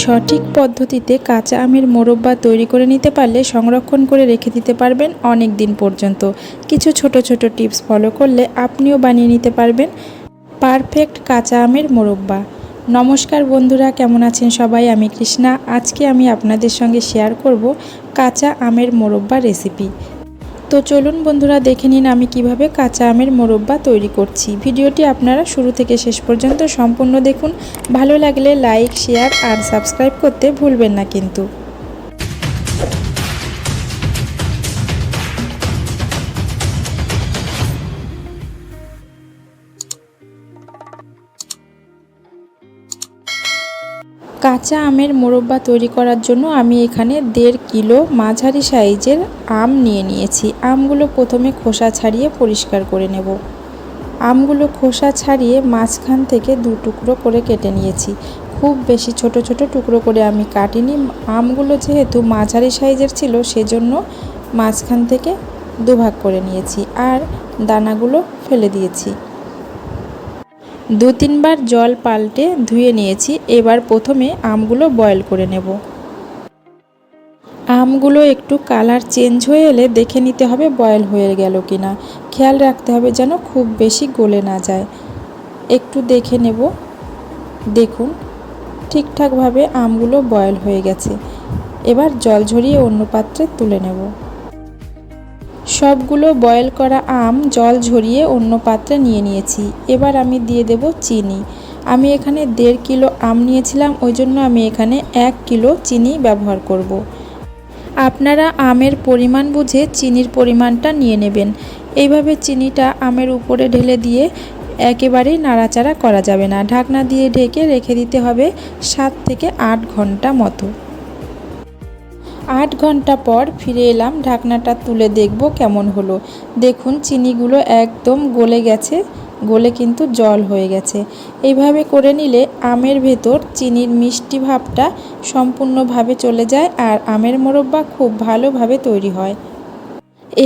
সঠিক পদ্ধতিতে কাঁচা আমের মোরব্বা তৈরি করে নিতে পারলে সংরক্ষণ করে রেখে দিতে পারবেন অনেক দিন পর্যন্ত। কিছু ছোট ছোট টিপস ফলো করলে আপনিও বানিয়ে নিতে পারবেন পারফেক্ট কাঁচা আমের মোরব্বা। নমস্কার বন্ধুরা, কেমন আছেন সবাই? আমি কৃষ্ণা। আজকে আমি আপনাদের সঙ্গে শেয়ার করব কাঁচা আমের মোরব্বা রেসিপি তো চলুন বন্ধুরা, দেখে নিন আমি কীভাবে কাঁচা আমের মোরব্বা তৈরি করছি। ভিডিওটি আপনারা শুরু থেকে শেষ পর্যন্ত সম্পূর্ণ দেখুন। ভালো লাগলে লাইক, শেয়ার আর সাবস্ক্রাইব করতে ভুলবেন না কিন্তু। কাঁচা আমের মোরব্বা তৈরি করার জন্য আমি এখানে দেড় কিলো মাঝারি সাইজের আম নিয়ে নিয়েছি। আমগুলো প্রথমে খোসা ছাড়িয়ে পরিষ্কার করে নেব। আমগুলো খোসা ছাড়িয়ে মাঝখান থেকে দু টুকরো করে কেটে নিয়েছি। খুব বেশি ছোট ছোট টুকরো করে আমি কাটিনি। আমগুলো যেহেতু মাঝারি সাইজের ছিল, সেজন্য মাঝখান থেকে দুভাগ করে নিয়েছি। আর দানাগুলো ফেলে দিয়েছি। দু তিনবার জল পাল্টে ধুয়ে নিয়েছি, এবার প্রথমে আমগুলো বয়েল করে নেব। আমগুলো একটু কালার চেঞ্জ হয়ে এলে দেখে নিতে হবে বয়েল হয়ে গেল কি না খেয়াল রাখতে হবে যেন খুব বেশি গলে না যায়। একটু দেখে নেব। দেখুন, ঠিকঠাকভাবে আমগুলো বয়েল হয়ে গেছে। এবার জল ঝরিয়ে অন্য পাত্রে তুলে নেব। সবগুলো বয়েল করা আম জল ঝরিয়ে অন্য পাত্রে নিয়ে নিয়েছি। এবার আমি দিয়ে দেব চিনি। আমি এখানে দেড় কিলো আম নিয়েছিলাম, ওই জন্য আমি এখানে এক কিলো চিনি ব্যবহার করব। আপনারা আমের পরিমাণ বুঝে চিনির পরিমাণটা নিয়ে নেবেন। এইভাবে চিনিটা আমের উপরে ঢেলে দিয়ে একেবারেই নাড়াচাড়া করা যাবে না। ঢাকনা দিয়ে ঢেকে রেখে দিতে হবে সাত থেকে আট ঘণ্টা মতো। আট ঘণ্টা পর ফিরে এলাম, ঢাকনাটা তুলে দেখব কেমন হলো। দেখুন, চিনিগুলো একদম গলে গেছে, গলে কিন্তু জল হয়ে গেছে। এইভাবে করে নিলে আমের ভেতর চিনির মিষ্টি ভাবটা সম্পূর্ণভাবে চলে যায় আর আমের মোরব্বা খুব ভালোভাবে তৈরি হয়।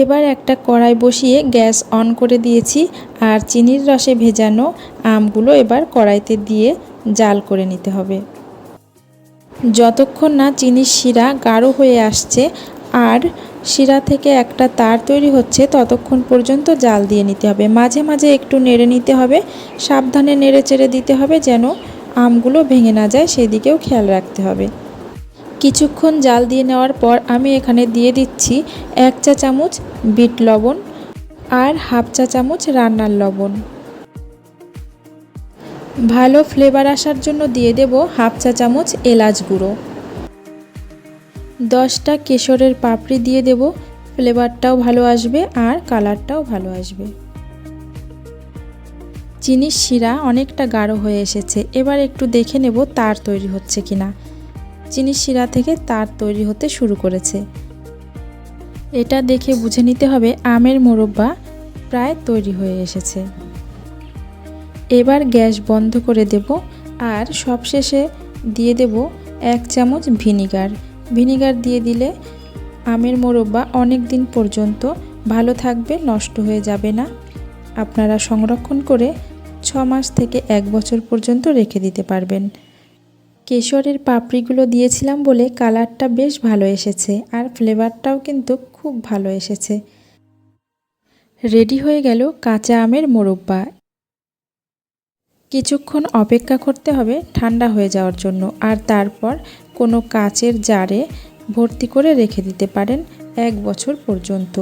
এবার একটা কড়াই বসিয়ে গ্যাস অন করে দিয়েছি আর চিনির রসে ভেজানো আমগুলো এবার কড়াইতে দিয়ে জাল করে নিতে হবে। যতক্ষণ না চিনির শিরা গাঢ় হয়ে আসছে আর শিরা থেকে একটা তার তৈরি হচ্ছে, ততক্ষণ পর্যন্ত জাল দিয়ে নিতে হবে। মাঝে মাঝে একটু নেড়ে নিতে হবে, সাবধানে নেড়ে চেড়ে দিতে হবে যেন আমগুলো ভেঙে না যায়, সেদিকেও খেয়াল রাখতে হবে। কিছুক্ষণ জাল দিয়ে নেওয়ার পর আমি এখানে দিয়ে দিচ্ছি এক চা চামচ বিট লবণ আর হাফ চা চামচ রান্নার লবণ। ভালো ফ্লেভার আসার জন্য দিয়ে দেব হাফ চা চামচ এলাচ গুঁড়ো। দশটা কেশরের পাপড়ি দিয়ে দেব, ফ্লেভারটাও ভালো আসবে আর কালারটাও ভালো আসবে। চিনির শিরা অনেকটা গাঢ় হয়ে এসেছে, এবার একটু দেখে নেব তার তৈরি হচ্ছে কিনা। চিনির শিরা থেকে তার তৈরি হতে শুরু করেছে। এটা দেখে বুঝে নিতে হবে আমের মোরব্বা প্রায় তৈরি হয়ে এসেছে। এবার গ্যাস বন্ধ করে দেব আর সবশেষে দিয়ে দেব এক চামচ ভিনিগার। ভিনিগার দিয়ে দিলে আমের মোরব্বা অনেক দিন পর্যন্ত ভালো থাকবে, নষ্ট হয়ে যাবে না। আপনারা সংরক্ষণ করে ছ মাস থেকে এক বছর পর্যন্ত রেখে দিতে পারবেন। কেশরের পাপড়িগুলো দিয়েছিলাম বলে কালারটা বেশ ভালো এসেছে আর ফ্লেভারটাও কিন্তু খুব ভালো এসেছে। রেডি হয়ে গেল কাঁচা আমের মোরব্বা। কিছুক্ষণ অপেক্ষা করতে হবে ঠান্ডা হয়ে যাওয়ার জন্য আর তারপর কোনো কাচের জারে ভর্তি করে রেখে দিতে পারেন এক বছর পর্যন্ত।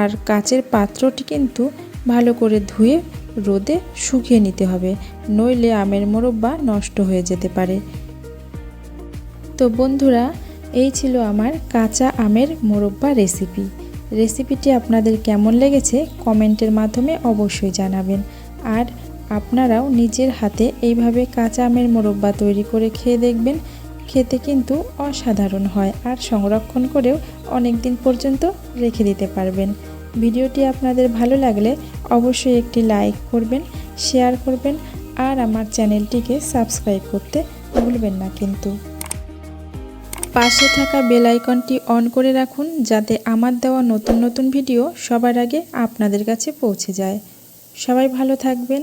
আর কাচের পাত্রটি কিন্তু ভালো করে ধুয়ে রোদে শুকিয়ে নিতে হবে, নইলে আমের মোরব্বা নষ্ট হয়ে যেতে পারে। তো বন্ধুরা, এই ছিল আমার কাঁচা আমের মোরব্বা রেসিপি। রেসিপিটি আপনাদের কেমন লেগেছে কমেন্টের মাধ্যমে অবশ্যই জানাবেন। আর আপনারাও নিজের হাতে এইভাবে কাঁচা আমের মোরব্বা তৈরি করে খেয়ে দেখবেন। খেতে কিন্তু অসাধারণ হয় আর সংরক্ষণ করেও অনেক দিন পর্যন্ত রেখে দিতে পারবেন। ভিডিওটি আপনাদের ভালো লাগলে অবশ্যই একটি লাইক করবেন, শেয়ার করবেন আর আমার চ্যানেলটিকে সাবস্ক্রাইব করতে ভুলবেন না কিন্তু। পাশে থাকা বেল আইকনটি অন করে রাখুন যাতে আমার দেওয়া নতুন নতুন ভিডিও সবার আগে আপনাদের কাছে পৌঁছে যায়। সবাই ভালো থাকবেন